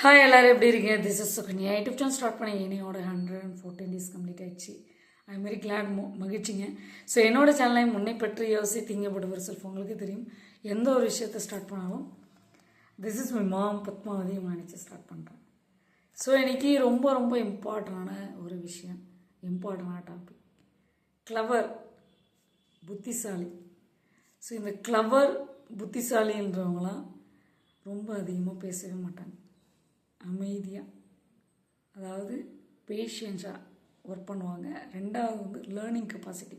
Hi எல்லோரும் எப்படி இருக்கீங்க? This is Sukanya YouTube channel start பண்ணி என்னையோட hundred and fourteen days complete ஆயிடுச்சு. ஐ வெரி கிளாட் மகிழ்ச்சிங்க. ஸோ என்னோட சேனலை முன்னே பற்றி யோசி திங்கப்படுவர் செல்ஃப் உங்களுக்கு தெரியும். எந்த ஒரு விஷயத்தை ஸ்டார்ட் பண்ணாலும் this is my mom Padmavathi நினச்சி ஸ்டார்ட் பண்ணுறேன் ஸோ இன்றைக்கி ரொம்ப ரொம்ப இம்பார்ட்டண்டான ஒரு விஷயம். இம்பார்ட்டண்டான டாபிக் கிளவர் புத்திசாலி. ஸோ இந்த கிளவர் புத்திசாலின்றவங்களாம் ரொம்ப அதிகமாக பேசவே மாட்டாங்க. அமைதியாக அதாவது பேஷியன்ஸாக ஒர்க் பண்ணுவாங்க. ரெண்டாவது வந்து லேர்னிங் கெப்பாசிட்டி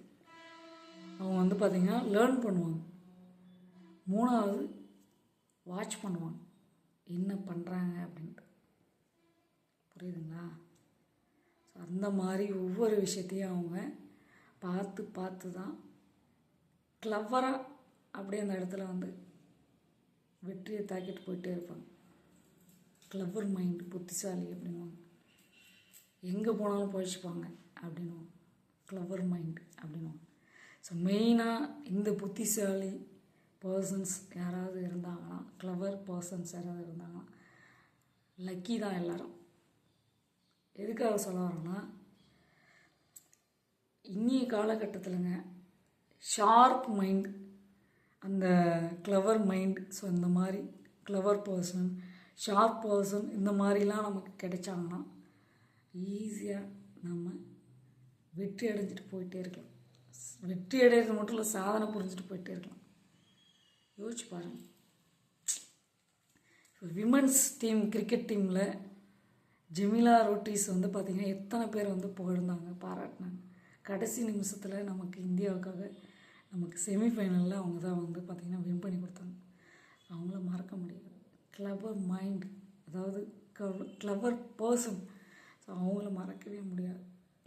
அவங்க வந்து பார்த்திங்கன்னா லேர்ன் பண்ணுவாங்க. மூணாவது வாட்ச் பண்ணுவாங்க. என்ன பண்ணுறாங்க அப்படின்ட்டு. புரியுதுங்களா? ஸோ அந்த மாதிரி ஒவ்வொரு விஷயத்தையும் அவங்க பார்த்து பார்த்து தான் கிளவராக அப்படியே அந்த இடத்துல வந்து வெற்றியை தாக்கிட்டு போயிட்டே இருப்பாங்க. கிளவர் மைண்ட் புத்திசாலி அப்படின்வாங்க எங்கே போனாலும் பழிச்சுப்பாங்க அப்படின்வாங்க கிளவர் மைண்ட் அப்படின்வாங்க ஸோ மெயினாக இந்த புத்திசாலி பர்சன்ஸ் யாராவது இருந்தாங்கன்னா கிளவர் பர்சன்ஸ் யாராவது இருந்தாங்கன்னா லக்கி தான் எல்லாரும். எதுக்காக சொல்ல வரேன்னா இன்னிய காலகட்டத்தில்ங்க ஷார்ப் மைண்ட் அந்த கிளவர் மைண்ட் ஸோ இந்த மாதிரி கிளவர் பர்சன் ஷார்ப் பர்சன் இந்த மாதிரிலாம் நமக்கு கிடைச்சாங்கன்னா ஈஸியாக நம்ம வெற்றி அடைஞ்சிட்டு போயிட்டே இருக்கலாம். வெற்றி அடைகிறது மட்டும் இல்லை சாதனை புரிஞ்சுட்டு போயிட்டே இருக்கலாம். யோசிச்சு பாருங்கள் இப்போ விமன்ஸ் டீம் கிரிக்கெட் டீமில் ஜெமிலா ரோட்டிஸ் வந்து பார்த்திங்கன்னா எத்தனை பேர் வந்து புகழ்ந்தாங்க பாராட்டினாங்க. கடைசி நிமிஷத்தில் நமக்கு இந்தியாவுக்காக நமக்கு செமிஃபைனலில் அவங்க தான் வந்து பார்த்திங்கன்னா வின் பண்ணி கொடுத்தாங்க. அவங்கள மறக்க முடியாது. கிளவர் மைண்ட் அதாவது கிளவர் பர்சன் ஸோ அவங்கள மறக்கவே முடியாது.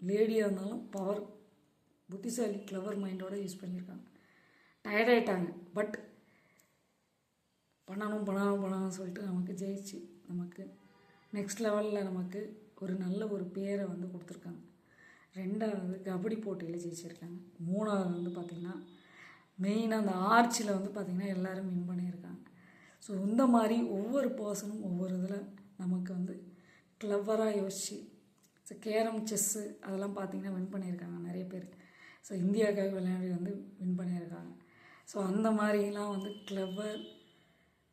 லேடியாக இருந்தாலும் பவர் புத்திசாலி கிளவர் மைண்டோட யூஸ் பண்ணியிருக்காங்க டயர்டாயிட்டாங்க பட் பண்ணணும் பண்ணணும் பண்ணணும்னு சொல்லிட்டு நமக்கு ஜெயிச்சு நமக்கு நெக்ஸ்ட் லெவலில் நமக்கு ஒரு நல்ல ஒரு பேரை வந்து கொடுத்துருக்காங்க. ரெண்டாவது கபடி போட்டியில் ஜெயிச்சிருக்காங்க. மூணாவது வந்து பார்த்திங்கன்னா மெயினாக அந்த ஆர்ச்சில் வந்து பார்த்திங்கன்னா எல்லோரும் வின் பண்ணியிருக்காங்க. ஸோ இந்த மாதிரி ஒவ்வொரு பர்சனும் ஒவ்வொரு இதில் நமக்கு வந்து கிளவராக யோசிச்சு ஸோ கேரம் செஸ்ஸு அதெல்லாம் பார்த்திங்கன்னா வின் பண்ணியிருக்காங்க நிறைய பேர். ஸோ இந்தியாவுக்காக விளையாடி வந்து வின் பண்ணியிருக்காங்க. ஸோ அந்த மாதிரிலாம் வந்து கிளவர்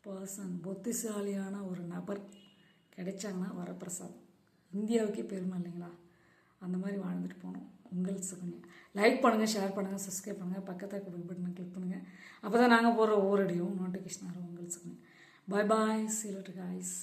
பர்சன் புத்திசாலியான ஒரு நபர் கிடைச்சாங்கன்னா வரப்பிரசாத் இந்தியாவுக்கே பெருமை இல்லைங்களா? அந்த மாதிரி வாழ்ந்துட்டு போகணும். உங்கள் சுகன்யா லைக் பண்ணுங்கள் ஷேர் பண்ணுங்கள் சப்ஸ்கிரைப் பண்ணுங்கள் பக்கத்தில் பெல் பட்டனை கிளிக் பண்ணுங்கள் அப்போ தான் நாங்கள் போடுற ஒவ்வொரு அடியும் நோட்டிஃபிகேஷன் வரும். உங்கள் சுகன்யா பாய் பாய் சீலட்டு காய்ஸ்